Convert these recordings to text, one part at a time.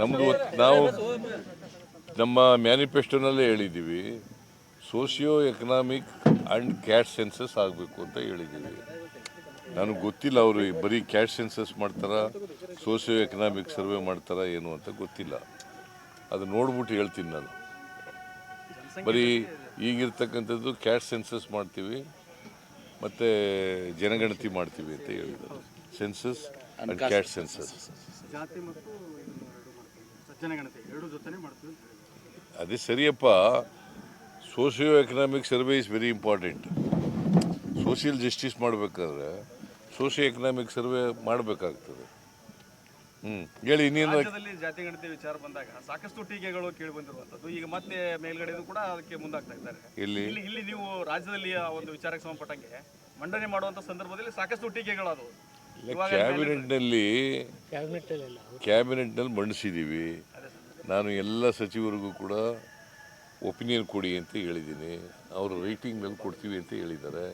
ನಮ್ಮದು ನಾವು ನಮ್ಮ ಮ್ಯಾನಿಫೆಸ್ಟೋನಲ್ಲೇ ಹೇಳಿದ್ದೀವಿ socio economic and caste census ಆಗಬೇಕು ಅಂತ ಹೇಳಿದ್ದೀವಿ. ನನಗೆ ಗೊತ್ತಿಲ್ಲ ಅವರು ಬರೀ ಕ್ಯಾಶ್ ಸೆನ್ಸಸ್ ಮಾಡ್ತಾರಾ ಸೋಷಿಯೋ ಎಕನಾಮಿಕ್ ಸರ್ವೆ ಮಾಡ್ತಾರಾ ಏನು ಅಂತ ಗೊತ್ತಿಲ್ಲ. ಅದು ನೋಡ್ಬಿಟ್ಟು ಹೇಳ್ತೀನಿ ನಾನು. ಬರೀ ಈಗಿರ್ತಕ್ಕಂಥದ್ದು ಕ್ಯಾಶ್ ಸೆನ್ಸಸ್ ಮಾಡ್ತೀವಿ, ಮತ್ತು ಜನಗಣತಿ ಮಾಡ್ತೀವಿ ಅಂತ ಹೇಳಿದ್ದಾರೆ. ಸೆನ್ಸಸ್ ಜಾತಿ ಮತ್ತು ಎರಡು ಮಾಡ್ತೀವಿ. ಸಜ್ಜನಗಣತಿ ಎರಡು ಜೊತೆನೇ ಮಾಡ್ತೀವಿ. ಅಂತ ಹೇಳಿದ್ರು ಅದೇ ಸರಿಯಪ್ಪ socio economic survey is very important social justice ಮಾಡಬೇಕಾದ್ರೆ ಸೋಷಿಯೋ ಎಕನಾಮಿಕ್ ಸರ್ವೆ ಮಾಡಬೇಕಾಗ್ತದೆ. ಹ್ಮ್ ಹೇಳಿ ಇನ್ನೇನು? ರಾಜ್ಯದಲ್ಲಿ ಜಾತಿ ಗಣತಿ ವಿಚಾರ ಬಂದಾಗ ಸಾಕಷ್ಟು ಟೀಕೆಗಳು ಕೇಳಿ ಬಂದಿರುವಂತದ್ದು ಈಗ ಮತ್ತೆ ಮೇಲ್ಗಡೆದು ಕೂಡ ಅದಕ್ಕೆ ಮುಂದಾಗ್ತಾ ಇದ್ದಾರೆ. ಇಲ್ಲಿ ಇಲ್ಲಿ ಇಲ್ಲಿ ನೀವು ರಾಜ್ಯದಲ್ಲಿ ಆ ಒಂದು ವಿಚಾರಕ್ಕೆ ಸಂಬಂಧಪಟ್ಟಂಗೆ ಮಂಡನೆ ಮಾಡುವಂತ ಸಂದರ್ಭದಲ್ಲಿ ಸಾಕಷ್ಟು ಟೀಕೆಗಳು ಅದು ಕ್ಯಾಬಿನೆಟ್ನಲ್ಲಿ ಕ್ಯಾಬಿನೆಟ್ನಲ್ಲಿ ಮಂಡಿಸಿದ್ದೀವಿ ನಾನು ಎಲ್ಲ ಸಚಿವರಿಗೂ ಕೂಡ ಒಪಿನಿಯನ್ ಕೊಡಿ ಅಂತ ಹೇಳಿದ್ದೀನಿ. ಅವರು ರೈಟಿಂಗ್ನಲ್ಲಿ ಕೊಡ್ತೀವಿ ಅಂತ ಹೇಳಿದ್ದಾರೆ.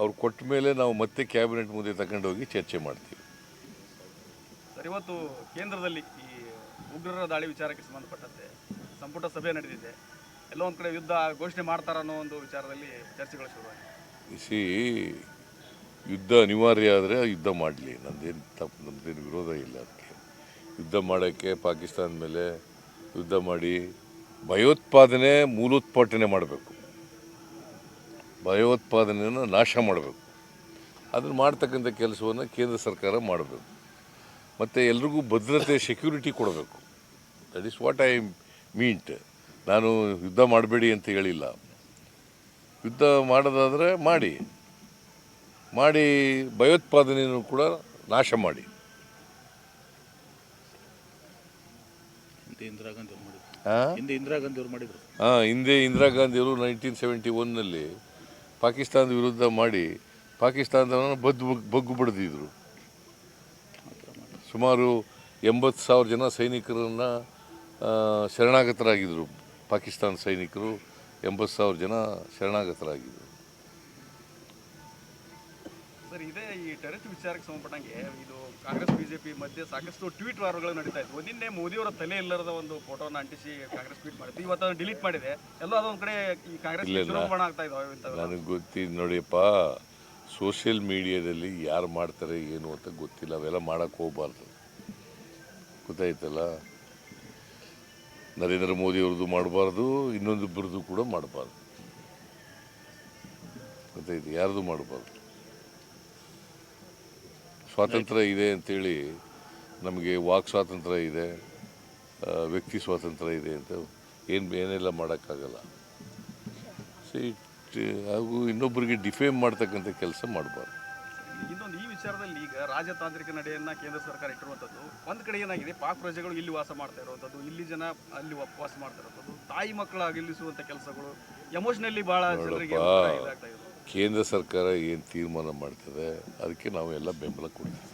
ಅವ್ರು ಕೊಟ್ಟ ಮೇಲೆ ನಾವು ಮತ್ತೆ ಕ್ಯಾಬಿನೆಟ್ ಮುಂದೆ ತಗೊಂಡೋಗಿ ಚರ್ಚೆ ಮಾಡ್ತೀವಿ. ಸರ್ ಇವತ್ತು ಕೇಂದ್ರದಲ್ಲಿ ಈ ಉಗ್ರರ ದಾಳಿ ವಿಚಾರಕ್ಕೆ ಸಂಬಂಧಪಟ್ಟಂತೆ ಸಂಪುಟ ಸಭೆ ನಡೆದಿದೆ. ಎಲ್ಲೋ ಒಂದು ಕಡೆ ಯುದ್ಧ ಘೋಷಣೆ ಮಾಡ್ತಾರ ಅನ್ನೋ ಒಂದು ವಿಚಾರದಲ್ಲಿ ಚರ್ಚೆಗಳು ಶುರುವಾಗಿದೆ. ಸಿ ಯುದ್ಧ ಅನಿವಾರ್ಯ ಆದರೆ ಯುದ್ಧ ಮಾಡಲಿ. ನಂದೇನು ತಪ್ಪು ನಮ್ಮದೇನು ವಿರೋಧ ಇಲ್ಲ ಅದಕ್ಕೆ ಯುದ್ಧ ಮಾಡೋಕ್ಕೆ ಪಾಕಿಸ್ತಾನ ಮೇಲೆ ಯುದ್ಧ ಮಾಡಿ ಭಯೋತ್ಪಾದನೆ ಮೂಲೋತ್ಪಾಟನೆ ಮಾಡಬೇಕು. ಭಯೋತ್ಪಾದನೆಯನ್ನು ನಾಶ ಮಾಡಬೇಕು. ಅದನ್ನು ಮಾಡ್ತಕ್ಕಂಥ ಕೆಲಸವನ್ನು ಕೇಂದ್ರ ಸರ್ಕಾರ ಮಾಡಬೇಕು. ಮತ್ತು ಎಲ್ರಿಗೂ ಭದ್ರತೆ ಸೆಕ್ಯೂರಿಟಿ ಕೊಡಬೇಕು. That is what I meant ನಾನು ಯುದ್ಧ ಮಾಡಬೇಡಿ ಅಂತ ಹೇಳಿಲ್ಲ. ಯುದ್ಧ ಮಾಡೋದಾದರೆ ಮಾಡಿ. ಮಾಡಿ ಭಯೋತ್ಪಾದನೆಯನ್ನು ಕೂಡ ನಾಶ ಮಾಡಿ. ಹಿಂದೆ ಇಂದಿರಾ ಗಾಂಧಿ ಮಾಡಿದ್ರು. ಆ? ಹಿಂದೆ ಇಂದಿರಾ ಗಾಂಧಿ ಅವ್ರು ಮಾಡಿದ್ರು. ಹಾಂ ಹಿಂದೆ ಇಂದಿರಾ ಗಾಂಧಿಯವರು ನೈನ್ಟೀನ್ ಸೆವೆಂಟಿ ಒನ್ನಲ್ಲಿ ಪಾಕಿಸ್ತಾನದ ವಿರುದ್ಧ ಮಾಡಿ ಪಾಕಿಸ್ತಾನದವರನ್ನು ಬದ್ದು ಬಗ್ಗು ಬಡ್ದಿದ್ರು. ಸುಮಾರು ಎಂಬತ್ತು ಸಾವಿರ ಜನ ಸೈನಿಕರನ್ನು ಶರಣಾಗತರಾಗಿದ್ದರು ಪಾಕಿಸ್ತಾನ ಸೈನಿಕರು. ಎಂಬತ್ತು ಸಾವಿರ ಜನ ಶರಣಾಗತರಾಗಿದ್ದರು ಸರ್ ಇದೇ ಈ ಟೆರರಿಸ್ಟ್ ವಿಚಾರಕ್ಕೆ ಸಂಬಂಧಪಟ್ಟಂಗೆ ಇದು ಕಾಂಗ್ರೆಸ್ ಬಿಜೆಪಿ ಮಧ್ಯೆ ಸಾಕಷ್ಟು ಟ್ವೀಟ್ ವಾರಗಳು ನಡೀತಾ ಇತ್ತು ನಿನ್ನೆ ಮೋದಿಯವರ ತಲೆ ಇಲ್ಲರದ ಒಂದು ಫೋಟೋನ ಅಂಟಿಸಿ ಕಾಂಗ್ರೆಸ್ ಟ್ವೀಟ್ ಮಾಡಿತ್ತು ಇವತ್ತು ಅದನ್ನು ಡಿಲೀಟ್ ಮಾಡಿದೆ. ಎಲ್ಲೋ ಅದೊಂದು ಕಡೆ ಈ ಕಾಂಗ್ರೆಸ್. ಚುನಾವಣೆ ಆಗ್ತಾ ಇದಾವೆ ಇಂಥವೆಲ್ಲ. ನನಗೆ ಗೊತ್ತಿದ್ದು ನೋಡಿಯಪ್ಪ ಸೋಷಿಯಲ್ ಮೀಡಿಯಾದಲ್ಲಿ ಯಾರು ಮಾಡ್ತಾರೆ ಏನು ಅಂತ ಗೊತ್ತಿಲ್ಲ. ಅವೆಲ್ಲ ಮಾಡೋಕ್ಕೆ ಹೋಗ್ಬಾರ್ದು. ಗೊತ್ತಾಯ್ತಲ್ಲ? ನರೇಂದ್ರ ಮೋದಿ ಅವ್ರದ್ದು ಮಾಡಬಾರ್ದು ಇನ್ನೊಂದಿಬ್ಬರದ್ದು ಕೂಡ ಮಾಡಬಾರ್ದು. ಗೊತ್ತಾಯ್ತು? ಯಾರ್ದು ಮಾಡಬಾರ್ದು? ಸ್ವಾತಂತ್ರ್ಯ ಇದೆ ಅಂತೇಳಿ ನಮಗೆ ವಾಕ್ ಸ್ವಾತಂತ್ರ್ಯ ಇದೆ ವ್ಯಕ್ತಿ ಸ್ವಾತಂತ್ರ್ಯ ಇದೆ ಅಂತ ಏನು ಏನೆಲ್ಲ ಮಾಡೋಕ್ಕಾಗಲ್ಲ. ಸೊ ಇಟ್ ಹಾಗೂ ಇನ್ನೊಬ್ಬರಿಗೆ ಡಿಫೇಮ್ ಮಾಡ್ತಕ್ಕಂಥ ಕೆಲಸ ಮಾಡಬಾರ್ದು. ಇನ್ನೊಂದು ಈ ವಿಚಾರದಲ್ಲಿ ಈಗ ರಾಜತಾಂತ್ರಿಕ ನಡೆಯನ್ನ ಕೇಂದ್ರ ಸರ್ಕಾರ ಇಟ್ಟಿರುವಂಥದ್ದು ಒಂದು ಕಡೆ ಏನಾಗಿದೆ ಪಾಕ್ ಪ್ರಜೆಗಳು ಇಲ್ಲಿ ವಾಸ ಮಾಡ್ತಾ ಇರುವಂಥದ್ದು ಇಲ್ಲಿ ಜನ ಅಲ್ಲಿ ವಾಸ ಮಾಡ್ತಾ ಇರುವಂಥದ್ದು ತಾಯಿ ಮಕ್ಕಳ ಕೆಲಸಗಳು ಎಮೋಷನಲಿ ಭಾಳ ಜನರಿಗೆ ಇದಾಗ್ತಾ ಇದೆ. ಕೇಂದ್ರ ಸರ್ಕಾರ ಏನು ತೀರ್ಮಾನ ಮಾಡ್ತದೆ ಅದಕ್ಕೆ ನಾವು ಎಲ್ಲ ಬೆಂಬಲ ಕೊಡ್ತೀವಿ.